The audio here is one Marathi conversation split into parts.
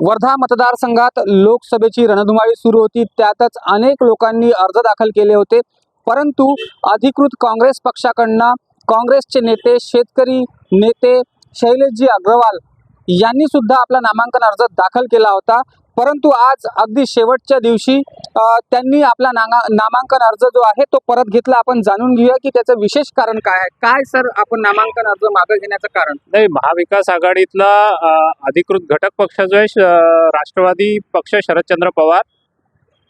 वर्धा मतदारसंघात लोकसभेची रणधुमाळी सुरू होती. त्यातच अनेक लोकांनी अर्ज दाखल केले होते. परंतु अधिकृत काँग्रेस पक्षाकडनं काँग्रेसचे नेते शेतकरी नेते शैलेशजी अग्रवाल यांनी सुद्धा आपला नामांकन अर्ज दाखल केला होता. परंतु आज अगदी शेवटच्या दिवशी त्यांनी आपला नागा नामांकन अर्ज जो आहे तो परत घेतला. आपण जाणून घेऊया की त्याचं विशेष कारण काय आहे. काय सर आपण नामांकन अर्ज मागे घेण्याचं कारण? नाही महाविकास आघाडीतला अधिकृत घटक पक्ष जो आहे श- राष्ट्रवादी पक्ष शरदचंद्र पवार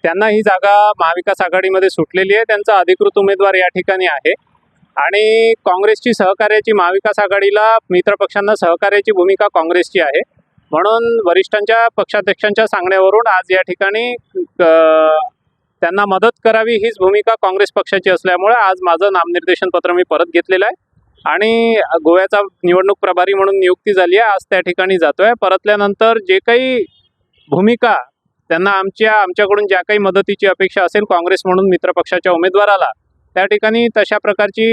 त्यांना ही जागा महाविकास आघाडीमध्ये सुटलेली आहे. त्यांचा अधिकृत उमेदवार या ठिकाणी आहे. आणि काँग्रेसची सहकार्याची महाविकास आघाडीला मित्रपक्षांना सहकार्याची भूमिका काँग्रेसची आहे. म्हणून वरिष्ठांच्या पक्षाध्यक्षांच्या सांगण्यावरून आज या ठिकाणी त्यांना मदत करावी हीच भूमिका काँग्रेस पक्षाची असल्यामुळे आज माझं नामनिर्देशन पत्र मी परत घेतलेलं आहे. आणि गोव्याचा निवडणूक प्रभारी म्हणून नियुक्ती झाली आहे. आज त्या ठिकाणी जातोय. परतल्यानंतर जे काही भूमिका त्यांना आमच्या आमच्याकडून ज्या काही मदतीची अपेक्षा असेल काँग्रेस म्हणून मित्रपक्षाच्या उमेदवाराला त्या ठिकाणी तशा प्रकारची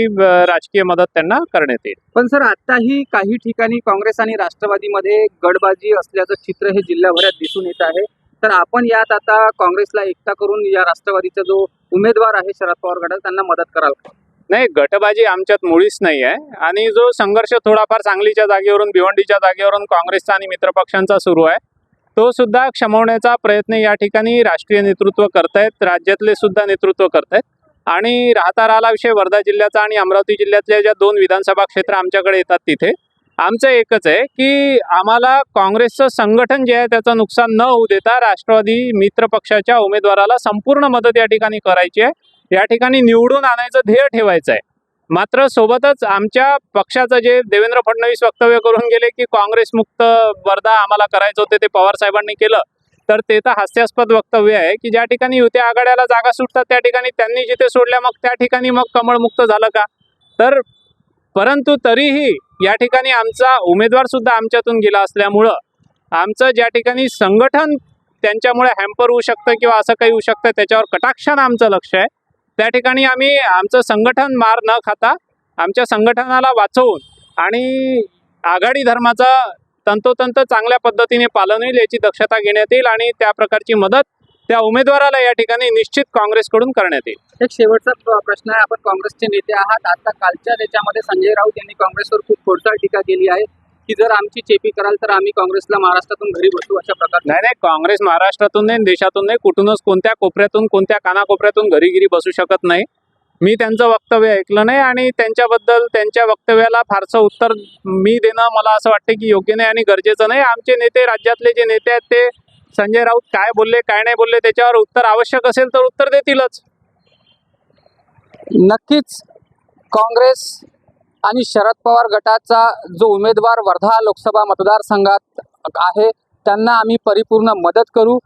राजकीय मदत त्यांना करण्यात येईल. पण सर आताही काही ठिकाणी काँग्रेस आणि राष्ट्रवादीमध्ये गडबाजी असल्याचं चित्र हे जिल्ह्याभरात दिसून येत आहे. तर आपण यात आता काँग्रेसला एकटा करून या राष्ट्रवादीचा जो उमेदवार आहे शरद पवार गटात त्यांना मदत कराल का? नाही गटबाजी आमच्यात मुळीच नाही आहे. आणि जो संघर्ष थोडाफार सांगलीच्या जागेवरून भिवंडीच्या जागेवरून काँग्रेसचा आणि मित्रपक्षांचा सुरू आहे तो सुद्धा क्षमवण्याचा प्रयत्न या ठिकाणी राष्ट्रीय नेतृत्व करतायत राज्यातले सुद्धा नेतृत्व करतायत. आणि राहता राहिला विषय वर्धा जिल्ह्याचा आणि अमरावती जिल्ह्यातल्या ज्या दोन विधानसभा क्षेत्र आमच्याकडे येतात तिथे आमचं एकच आहे की आम्हाला काँग्रेसचं संघटन जे आहे त्याचं नुकसान न होऊ देता राष्ट्रवादी मित्र पक्षाच्या उमेदवाराला संपूर्ण मदत या ठिकाणी करायची आहे. या ठिकाणी निवडून आणायचं ध्येय ठेवायचं आहे. मात्र सोबतच आमच्या पक्षाचं जे देवेंद्र फडणवीस वक्तव्य करून गेले की काँग्रेसमुक्त वर्धा आम्हाला करायचं होते ते पवार साहेबांनी केलं तर ते तर हास्यास्पद वक्तव्य आहे की ज्या ठिकाणी युती आघाड्याला जागा सुटतात त्या ठिकाणी त्यांनी जिथे सोडल्या मग त्या ठिकाणी मग कमळमुक्त झालं का? तर परंतु तरीही या ठिकाणी आमचा उमेदवार सुद्धा आमच्यातून गेला असल्यामुळं आमचं ज्या ठिकाणी संघटन त्यांच्यामुळे हॅम्पर होऊ शकतं किंवा असं काही होऊ शकतं त्याच्यावर कटाक्षानं आमचं लक्ष आहे. त्या ठिकाणी आम्ही आमचं संघटन मार न खाता आमच्या संघटनाला वाचवून आणि आघाडी धर्माचा तंतोतंत चांगल्या पद्धतीने पालन होईल याची दक्षता घेण्यात येईल आणि त्या प्रकारची मदत त्या उमेदवाराला या ठिकाणी निश्चित काँग्रेसकडून करण्यात येईल. एक शेवटचा प्रश्न आहे आपण काँग्रेसचे नेते आहात. आता कालच्या त्याच्यामध्ये संजय राऊत यांनी काँग्रेसवर खूप खोडसाळ टीका केली आहे की जर आमची चेपी कराल तर आम्ही काँग्रेसला महाराष्ट्रातून घरी बसू अशा प्रकारचे. नाही नाही काँग्रेस महाराष्ट्रातून नाही देशातून नाही कुठूनच कोणत्या कोपऱ्यातून कोणत्या कानाकोपऱ्यातून घरीगिरी बसू शकत नाही. मी त्यांचं वक्तव्य ऐकलं नाही आणि त्यांच्याबद्दल त्यांच्या वक्तव्याला फारसं उत्तर मी देणं मला असं वाटतं की योग्य नाही आणि गरजेचं नाही. आमचे नेते राज्यातले जे नेते आहेत ते संजय राऊत काय बोलले काय नाही बोलले त्याच्यावर उत्तर आवश्यक असेल तर उत्तर देतीलच. नक्कीच काँग्रेस आणि शरद पवार गटाचा जो उमेदवार वर्धा लोकसभा मतदारसंघात आहे त्यांना आम्ही परिपूर्ण मदत करू.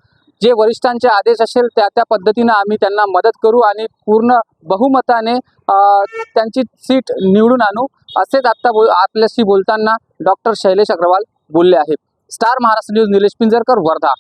जे वरिष्ठांचे आदेश असेल त्या त्या पद्धतीनं आम्ही त्यांना मदत करू आणि पूर्ण बहुमताने त्यांची सीट निवडून आणू असेच आत्ता बोल आपल्याशी बोलताना डॉक्टर शैलेश अग्रवाल बोलले आहेत. Star Maharashtra news Nilesh Pinjarkar Wardha.